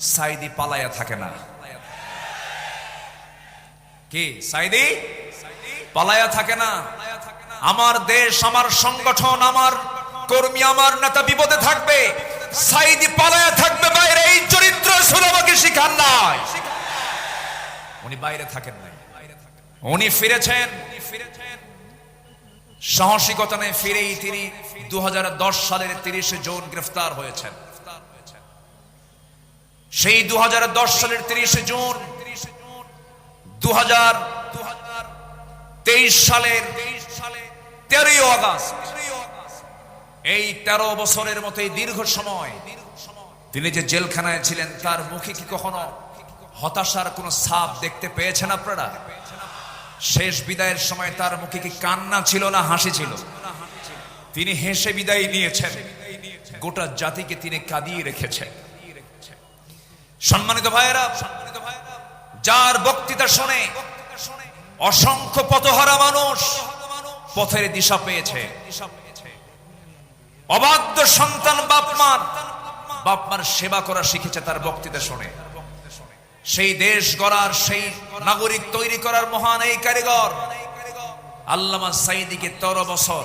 সাইদি পালায়া থাকে না। কি, সাইদি? পালায়া থাকে না। আমার দেশ, আমার সংগঠন, আমার কর্মী, আমার নেতা বিপদে থাকবে। সাইদি পালায়া থাকবে বাইরে, এই চরিত্র আমাকে শিখান নাই। উনি বাইরে থাকেন নাই। উনি ফিরেছেন। সাহসিকতা নিয়ে ফিরেই তিনি দু হাজার দশ সালের তিরিশে জুন গ্রেফতার হয়েছেন। সেই দু হাজার দশ সালের তিরিশে জুন দু হাজার তেইশ সালের তেরোই আগস্ট এই তেরো বছরের মতো দীর্ঘ সময় তিনি যে জেলখানায় ছিলেন, তার মুখে কি কখনো হতাশার কোন ছাপ দেখতে পেয়েছেন আপনারা? শেষ বিদায়ের সময় তার মুখে কি কান্না ছিল না হাসি ছিল? তিনি হেসে বিদায় নিয়েছেন। গোটা জাতিকে তিনি কাঁদিয়ে রেখেছেন। সম্মানিত ভাইয়েরা, যার বক্তৃতা শুনে অসংখ্য পথহারা মানুষ পথের দিশা পেয়েছে। অবাধ্য সন্তান বাপমার বাপমার সেবা করা শিখেছে তার বক্তৃতা শুনে। সেই দেশ গড়ার, সেই নাগরিক তৈরি করার মহান এই কারিগর আল্লামা সাইদিকে তেরো বছর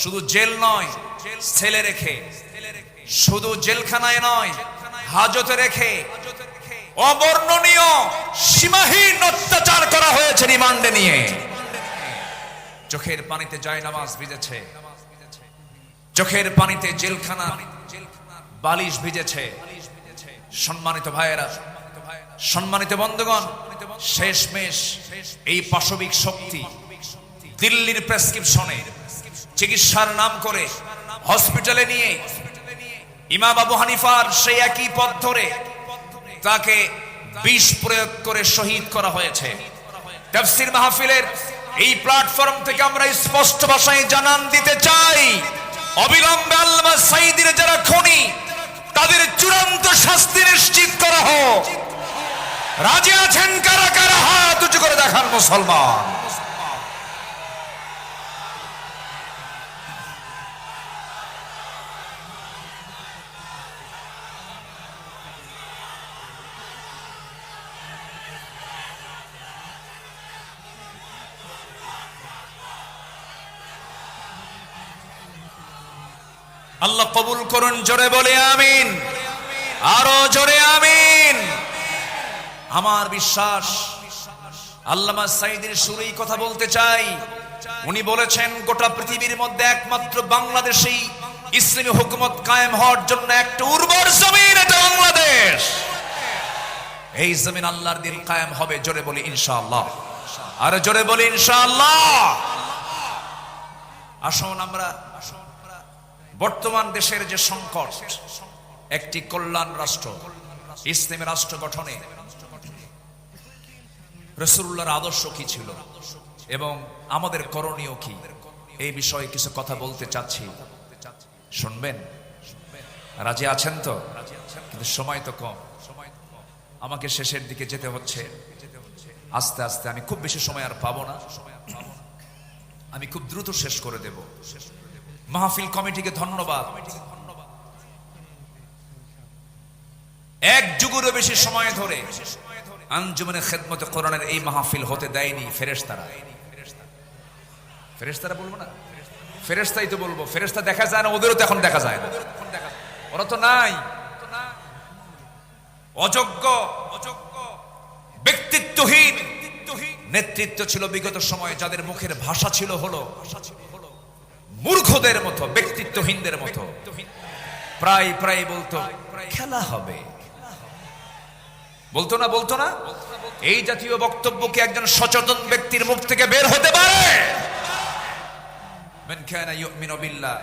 শুধু জেল নয়, ছেলে রেখে, শুধু জেলখানায় নয় হাজতে রেখে অবর্ণনীয় সীমাহীন অত্যাচার করা হয়েছে রিমান্ডে নিয়ে। চোখের পানিতে জয় নামাজ ভিজেছে। চোখের পানিতে জেলখানা বালিশ ভিজেছে। সম্মানিত ভাইয়েরা, সম্মানিত বন্ধুগণ, শেষমেশ এই পাশবিক শক্তি দিল্লির প্রেসক্রিপশনে চিকিৎসার নাম করে হসপিটালে নিয়ে ইমাম আবু হানিফার সেই একই পথ ধরে তাকে বিষ প্রয়োগ করে শহীদ করা হয়েছে। তাফসির মাহফিলের এই প্ল্যাটফর্ম থেকে আমরা স্পষ্ট ভাষায় জানান দিতে চাই। অবিলম্বে আল্লামা সাইদির যারা খনি, তাদের চূড়ান্ত শাস্তি নিশ্চিত করা হোক। রাজি আছেন কারা কারা? হাত উঁচু করে দেখান মুসলমান। আল্লাহ কবুল করুন, জোরে বলে আমিন। আরও জোরে আমিন। আমার বিশ্বাস, আল্লামা সাইদের শুরুই কথা বলতে চাই। উনি বলেছেন, গোটা পৃথিবীর মধ্যে একমাত্র বাংলাদেশেই ইসলামী হুকুমত কায়েম হওয়ার জন্য একটা উর্বর জমিন, এটা বাংলাদেশ। এই জমিন আল্লাহর দিন কায়েম হবে, জোরে বলি ইনশাআল্লাহ। আর জোরে বলি ইনশাআল্লাহ। আসুন আমরা বর্তমান দেশের যে সংকট, একটি কল্যাণ রাষ্ট্র, ইসলামী রাষ্ট্র গঠনে রসুল্লাহর আদর্শ কি ছিল এবং আমাদের করণীয় কি? এই বিষয়ে কিছু কথা বলতে চাচ্ছি। শুনবেন? রাজি আছেন তো? কিন্তু সময় তো কম। আমাকে শেষের দিকে যেতে হচ্ছে। আস্তে আস্তে আমি খুব বেশি সময় আর পাবো না। আমি খুব দ্রুত শেষ করে দেব। মাহফিল কমিটিকে ধন্যবাদ। এক যুগেরও বেশি সময় ধরে আঞ্জুমানের খেদমতে কোরআনের এই মাহফিল হতে দেয়নি ফেরেশতারা। ফেরেশতারা বলব না? ফেরেশতাই তো বলব। ফেরেশতা দেখা যায় না, ওদেরও তো এখন দেখা যায় না। ওরা তো নাই। অযোগ্য অযোগ্য, ব্যক্তিত্বহীন। নেতৃত্ব ছিল বিগত সময়ে, যাদের মুখের ভাষা ছিল হলো মূর্খদের মতো ব্যক্তিত্বহীনদের মতো প্রায় প্রায় বলতো খেলা হবে বলতো না বলতো না এই জাতীয় বক্তব্য কি একজন সচেতন ব্যক্তির মুখ থেকে বের হতে পারে من كان يؤمن بالله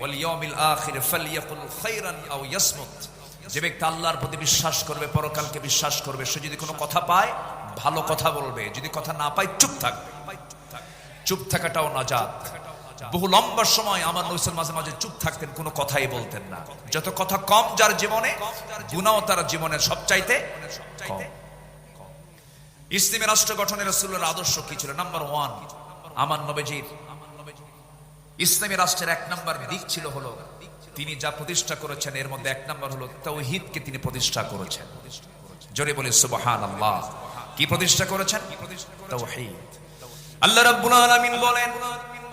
واليوم الآخر فليقل خيرا أو يصمت যে ব্যক্তি আল্লাহর প্রতি বিশ্বাস করবে পরকালকে বিশ্বাস করবে সে যদি কোনো কথা পায় ভালো কথা বলবে যদি কথা না পায় চুপ থাকবে চুপ থাকাটাও নাজাত বহু লম্বা সময় আমার নৈসল মাঝে মাঝে চুপ থাকতেন, কোনো কথাই বলতেন না। যত কথা কম যার জীবনে গুণাও তার জীবনের সবচাইতে কম। ইসলামী রাষ্ট্র গঠনের রসুল্লার আদর্শ কি ছিল? নাম্বার ওয়ান আমার নবীজির। ইসলামী রাষ্ট্রের এক নম্বর দিক ছিল হলো, তিনি যা প্রতিষ্ঠা করেছেন, এর মধ্যে এক নম্বর হলো তৌহিদকে তিনি প্রতিষ্ঠা করেছেন। জোরে বলে সুবহান আল্লাহ কি প্রতিষ্ঠা করেছেন? তৌহিদ। আল্লাহ রাব্বুল আলামিন বলেন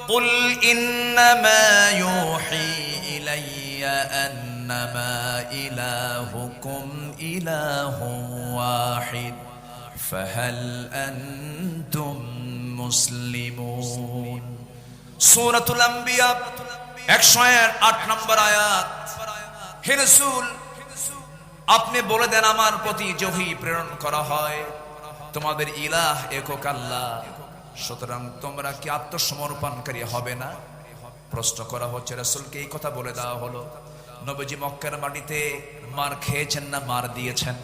قل إنما يوحي إلي أنما إلهكم إله واحد فهل أنتم مسلمون سورة الأنبياء একশো আট নম্বর আয়াত হে রসুল আপনি বলে দেন আমার প্রতি জহি প্রেরণ করা হয় তোমাদের ইলাহ একক আল্লাহ সুতরাং তোমরা কি আত্মসমর্পণকারী হবে না? প্রশ্ন করা হচ্ছে, রসুলকে এই কথা বলে দেওয়া হলো। নবজি মক্কার মাটিতে মার খেয়েছেন না, মার দিয়েছেন।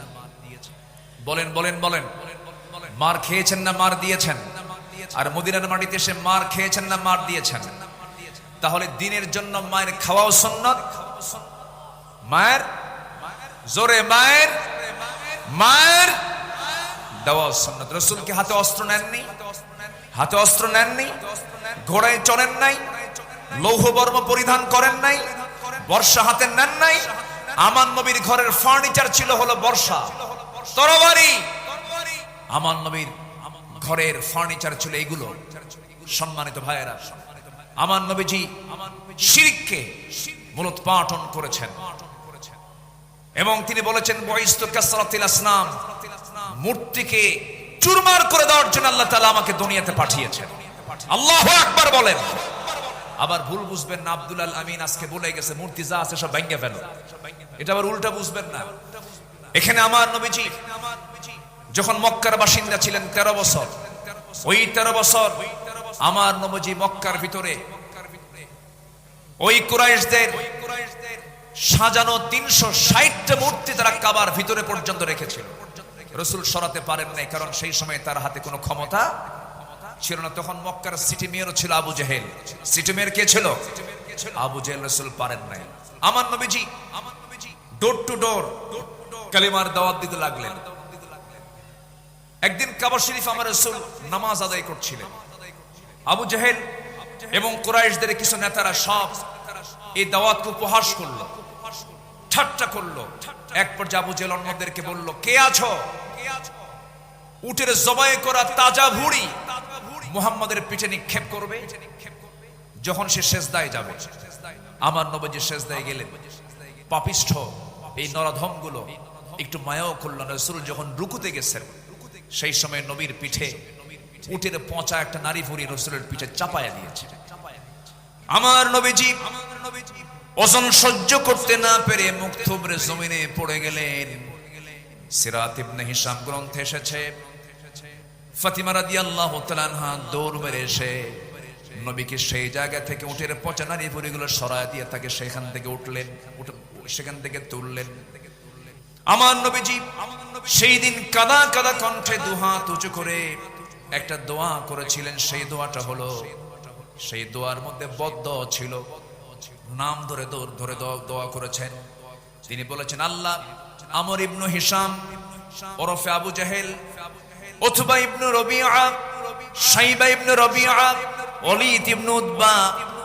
বলেন বলেন বলেন। মার খেয়েছেন না, মার দিয়েছেন। আর মদিনার মাটিতে সে মার খেয়েছেন না, মার দিয়েছেন। তাহলে দিনের জন্য মায়ের খাওয়াও সন্ন্যত মায়ের জোরে মায়ের মায়ের দেওয়া সন্ন্যত রসুলকে হাতে অস্ত্র নেননি? হাতে অস্ত্র নেন নেননি ঘোড়ায় চড়েন নাই, লৌহ বর্ম পরিধান করেন নাই, বর্ষা হাতে নেন নাই। আমার নবীর ঘরের ফার্নিচার ছিল হলো বর্ষা। তরবারি। আমার নবীর ঘরের ফার্নিচার ছিল এগুলো। সম্মানিত ভাইয়েরা আমার নবীজি শিরিককে মূলত পাঠন করেছেন। এবং তিনি বলেছেন, বয়স্ত কাসরাতিল আসনাম, মূর্তিকে চুরমার করে দেওয়ার জন্য আল্লাহ তাআলা আমাকে দুনিয়াতে পাঠিয়েছেন। আল্লাহু আকবার বলেন। আবার ভুল বুঝবেন না, আব্দুল আল আমিন আজকে বলে গেছে, মূর্তি যা আছে সব ভেঙে ফেলো। এটা আবার উল্টা বুঝবেন না। এখানে আমার নবীজি, যখন মক্কার বাসিন্দা ছিলেন তেরো বছর, ওই তেরো বছর আমার নবজি মক্কার ভিতরে, ওই কুরাইশদের সাজানো তিনশো ষাটটা মূর্তি তারা কাবার ভিতরে পর্যন্ত রেখেছিল। রসুল সরাতে পারেন নাই, কারণ সেই সময় তার হাতে কোনো ক্ষমতা ছিল না। তখন মক্কার সিটি মেয়রও ছিল আবু জেহেল। সিটি মেয়র কে ছিল? আবু জেহেল রসুল পারেন নাই। আমার নবীজি ডোর টু ডোর কালিমার দাওয়াত দিতে লাগলেন। একদিন কাবা শরীফ আমার রসুল নামাজ আদায় করছিলেন। আবু জাহেল এবং কুরাইশদের কিছু নেতারা সব এই দাওয়াতকে উপহাস করল, ঠাট্টা করল। এক পর্যায়ে আবু জেল অন্যদেরকে বলল, কে আছো? উটের জবাই করা তাজা ভুড়ি। মুহাম্মাদের পিঠে নিক্ষেপ করবে। যখন সে শেষদায় যাবে। আমার নবজি শেষদায় গেলেন। পাপিষ্ঠ এই নরাধমগুলো একটু মায়াও করল রসুল যখন রুকুতে গেছেন, সেই সময় নবীর পিঠে উটের পচা একটা নারী ভুড়ি রসুলের পিঠে চাপায়া দিয়েছে। আমার নবীজি ওজন সহ্য করতে না পেরে মুখ থুবড়ে জমিনে পড়ে গেলেন। সিরাত ইবনে হিসাম গ্রন্থে এসেছে ফাতিমা রাদিয়াল্লাহু তাআলা দৌড় মেরে এসে নবীকে সেই জায়গা থেকে উটের পচা নারী ভুড়িগুলো সরায় দিয়ে তাকে সেখান থেকে উঠলেন, উঠে- সেখান থেকে তুললেন। আমার নবীজি সেই দিন কাদা কাদা কণ্ঠে দুহাত উঁচু করে একটা দোয়া করেছিলেন। সেই দোয়াটা হলো, সেই দোয়ার মধ্যে বদ্ধ ছিল, নাম ধরে ধরে দোয়া- দোয়া করেছেন। তিনি বলেছেন, আল্লাহ, আমর ইবনু হিসাম ওরফে আবু জাহেল অথবা Ibn Rabia Shaiba Ibn Rabia Walid Ibn Utba,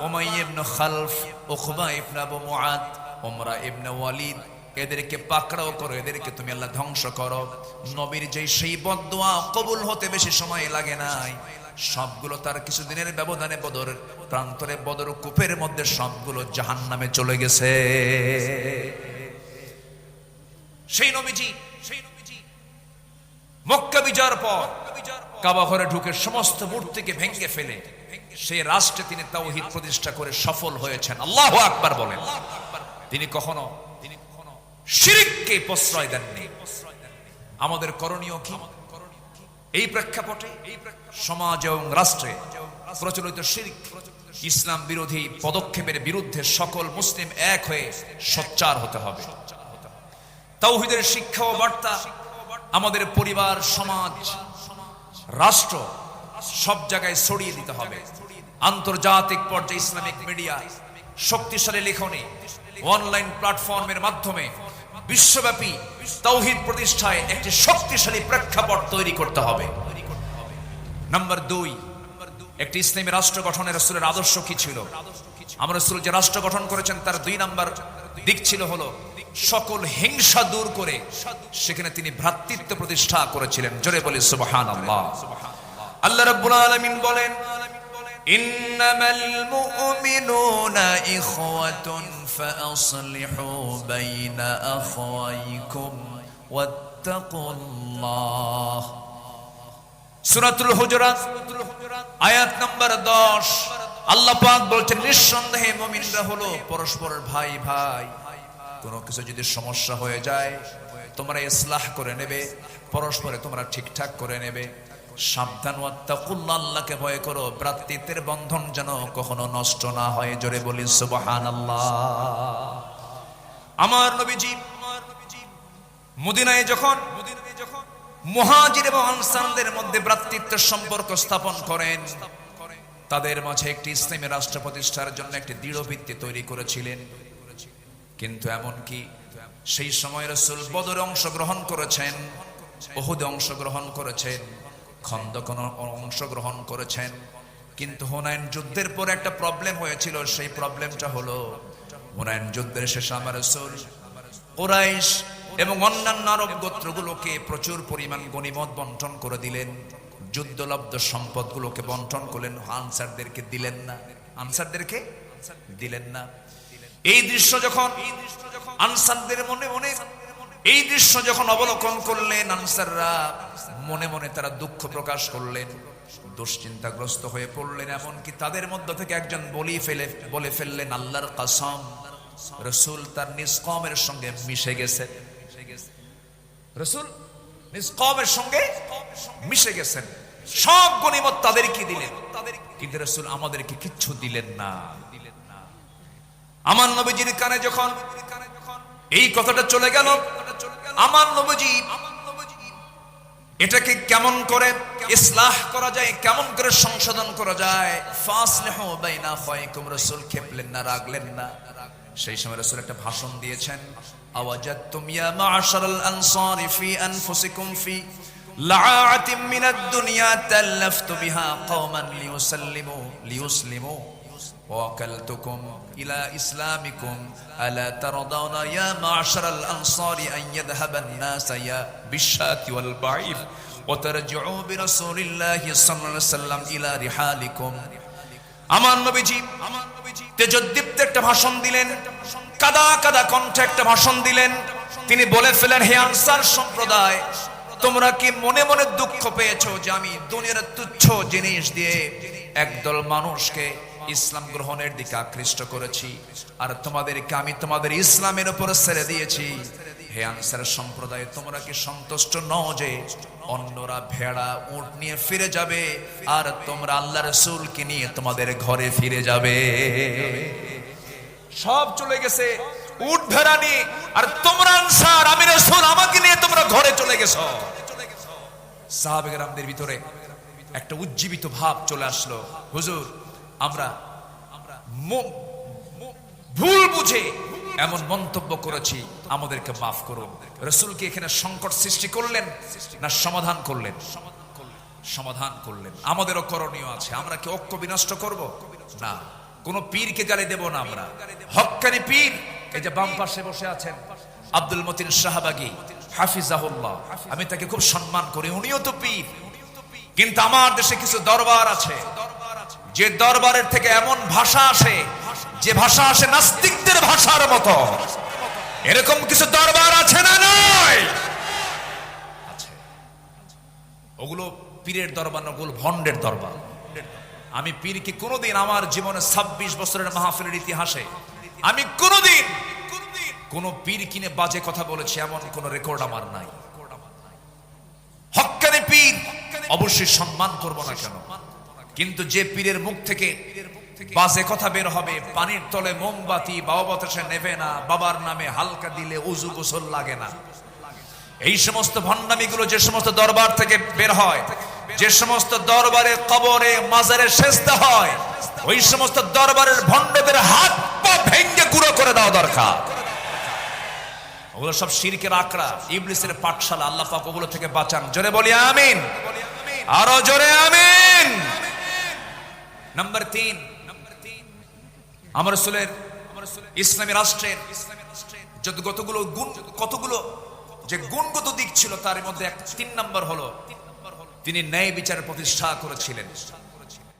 Umayya Ibn Khalaf, Uqba Ibn Abu Muad, Umara Ibn Walid. এদেরকে পাকড়াও করো, এদেরকে তুমি আল্লাহ ধ্বংস করো। নবীর যেই সেই বদোয়া কবুল হতে বেশি সময় লাগে নাই। সবগুলো তার কিছুদিনের ব্যবধানে বদর, প্রান্তরে বদর কূপের মধ্যে সবগুলো জাহান্নামে চলে গেছে। সেই নবীজি সেই নবীজি মক্কা বিজয়ের পর কাবা ঘরে ঢুকে সমস্ত মূর্তিকে ভেঙে ফেলে সেই রাষ্ট্রে তিনি তাওহীদ প্রতিষ্ঠা করে সফল হয়েছেন। আল্লাহু আকবার বলেন। তিনি কখনো তিনি কখনো শিরিককে প্রশ্রয় দেননি। আমাদের করণীয় কি? এই প্রেক্ষাপটে সমাজ এবং রাষ্ট্রে প্রচলিত শিরিক ইসলাম বিরোধী পদক্ষেপের বিরুদ্ধে সকল মুসলিম এক হয়ে সোচ্চার হতে হবে। তাওহিদের শিক্ষা ও বার্তা আমাদের পরিবার, সমাজ, রাষ্ট্র সব জায়গায় ছড়িয়ে দিতে হবে। আন্তর্জাতিক পর্যায়ে ইসলামিক মিডিয়া, শক্তিশালী লেখনী, অনলাইন প্ল্যাটফর্মের মাধ্যমে বিশ্বব্যাপী তৌহিদ প্রতিষ্ঠায় একটি শক্তিশালী প্রেক্ষাপট তৈরি করতে হবে। নাম্বার দুই, একটি ইসলামী রাষ্ট্র গঠনের রসুলের আদর্শ কি ছিল? আমার রসুল যে রাষ্ট্র গঠন করেছেন, তার দুই নাম্বার দিক ছিল হলো সকল হিংসা দূর করে সেখানে তিনি ভ্রাতৃত্ব প্রতিষ্ঠা করেছিলেন। জোরে বলি সুবহান আল্লাহ আল্লাহ রাব্বুল আলামিন বলেন, ইন্নামাল মুমিনুনা ইখওয়াতুন ফাআসলিহু বাইনা আখওয়াইকুম ওয়াত্তাকুল্লাহ। সূরাতুল হুজুরাত আয়াত নাম্বার 10 আল্লাহ পাক বলছেন, নিঃসন্দেহে মুমিনরা হলো পরস্পরের ভাই ভাই কোনো কিছু যদি সমস্যা হয়ে যায়, তোমরা ইসলাহ করে নেবে, পরস্পরে তোমরা ঠিকঠাক করে নেবে। সাবধান আল্লাহকে ভয় করো বন্ধন যেন কখনো নষ্ট না হয়, জোরে বলি সুবহানাল্লাহ। আমার নবীজি মদিনায় যখন মুহাজির এবং আনসারদের মধ্যে ভ্রাতৃত্বের সম্পর্ক স্থাপন করেন, তাদের মাঝে একটি ইসলামী রাষ্ট্র প্রতিষ্ঠার জন্য একটি দৃঢ় ভিত্তি তৈরি করেছিলেন। কিন্তু এমন কি? সেই সময় রসুল বদরে অংশগ্রহণ করেছেন বহুদে অংশগ্রহণ করেছেন খন্দকন অংশগ্রহণ করেছেন। কিন্তু হুনায়ন যুদ্ধের পর একটা প্রবলেম হয়েছিল, সেই প্রবলেমটা হলো হুনায়ন যুদ্ধের শেষে আমার রসুল কোরাইশ এবং অন্যান্য আরব গোত্রগুলোকে প্রচুর পরিমাণ গণিমত বন্টন করে দিলেন। যুদ্ধলব্ধ সম্পদগুলোকে বন্টন করলেন। আনসারদেরকে দিলেন না। আনসারদেরকে দিলেন না। এই দৃশ্য যখন আনসারদের মনে মনে, এই দৃশ্য যখন অবলোকন করলেন আনসাররা, মনে মনে তারা দুঃখ প্রকাশ করলেন, দুশ্চিন্তাগ্রস্ত হয়ে পড়লেন, এমনকি তাদের মধ্য থেকে একজন বলি ফেলে, বলে ফেললেন, আল্লাহর কাসম, রসুল তার নিষ্কমের সঙ্গে মিশে গেছে। রসুল নিষ্কমের সঙ্গে মিশে গেছেন। সব গণিমত তাদেরকে দিলেন? তাদের কিন্তু রসুল আমাদেরকে কিচ্ছু দিলেন না। আমার নবীজির কানে যখন এই কথাটা চলে গেল, আমার নবীজি এটাকে কেমন করে ইসলাহ করা যায়, কেমন করে সংশোধন করা যায়? খেপলেন না, রাগলেন না। সেই সময় রাসূল একটা ভাষণ দিয়েছেন আওয়াজাতুম ফি ووكلتكم إلى إسلامكم ألا ترضون يا معشر الأنصار أن يذهب الناس يا بالشاة والبعير وترجعوا برسول الله صلى الله عليه وسلم إلى رحالكم আমার নবীজি তেজদ্দীপ্ত একটা ভাষণ দিলেন কাদা কাদা কণ্ঠে একটা ভাষণ দিলেন তিনি বলে ফেলেন হে আনসার সম্প্রদায় তোমরা কি মনে মনে দুঃখ পেয়েছো যে আমি দুনিয়ার তুচ্ছ জিনিস দিয়ে একদল মানুষকে ইসলাম গ্রহণের দিকে আকৃষ্ট করেছি। আর তোমাদেরকে আমি তোমাদের ইসলামের উপর ছেড়ে দিয়েছি। হে আনসার সম্প্রদায়, তোমরা কি সন্তুষ্ট নও যে অন্যরা ভেড়া, উট নিয়ে ফিরে যাবে, আর তোমরা আল্লাহ রসুলকে নিয়ে তোমাদের ঘরে ফিরে যাবে? সব চলে গেছে, উট ভেড়া নিয়ে। আর তোমরা আনসার, আমি রসুল, আমাকে নিয়ে তোমরা ঘরে চলে গেছো। সাহাবেগরামদের ভিতরে একটা উজ্জীবিত ভাব চলে আসলো। হুজুর আমরা ভুল বুঝে এমন মন্তব্য করেছি, আমাদেরকে মাফ করুন। রসুলকে এখানে সংকট সৃষ্টি করলেন না সমাধান করলেন? সমাধান করলেন। আমাদেরও করণীয় আছে। আমরা কি ঐক্য বিনষ্ট করব? না। কোন পীরকে গালি দেব না আমরা। হক্কানি পীর, এই যে বাম পাশে বসে আছেন আব্দুল মতিন শাহবাগী, হাফিজাহুল্লাহ। আমি তাকে খুব সম্মান করি, উনিও তো পীর। কিন্তু আমার দেশে কিছু দরবার আছে। যে দরবারের থেকে এমন ভাষা আসে, যে ভাষা আসে নাস্তিকদের ভাষার মতো। এরকম কিছু দরবার আছে না। ওগুলো পীরের দরবার না, ওগুলো ভণ্ডের দরবার। আমি কোনোদিন আমার জীবনে ছাব্বিশ বছরের মাহফিলের ইতিহাসে, আমি কোনোদিন, কোন পীর কিনে বাজে কথা বলেছি, এমন কোন রেকর্ড আমার নাই। হক্কানি পীর, অবশ্যই সম্মান করব না কেন? কিন্তু যে পীরের মুখ থেকে বাজে কথা বের হবে, পানির তলে মোমবাতি বাবা বাতাসে নেবে না, বাবার নামে হালকা দিলে উজু গোসল লাগে না। এই সমস্ত ভণ্ডামিগুলো যে সমস্ত দরবার থেকে বের হয়, যে সমস্ত দরবারে কবরে মাজারে সেজতে হয়, ওই সমস্ত দরবারের ভণ্ডদের হাত পা ভেঙ্গে গুঁড়ো করে দেওয়া দরকার। ওগুলো সব শিরকের আকড়া, ইবলিসের পাঠশালা, আল্লাহ পাক ওগুলো থেকে বাঁচান। জোরে বলি আমিন। আরও জোরে আমিন। নাম্বার তিন আমার রসুলের ইসলামী রাষ্ট্রের যত কতগুলো গুণ, কতগুলো যে গুণগত দিক ছিল, তার মধ্যে এক তিন নম্বর হলো, তিনি ন্যায় বিচার প্রতিষ্ঠা করেছিলেন।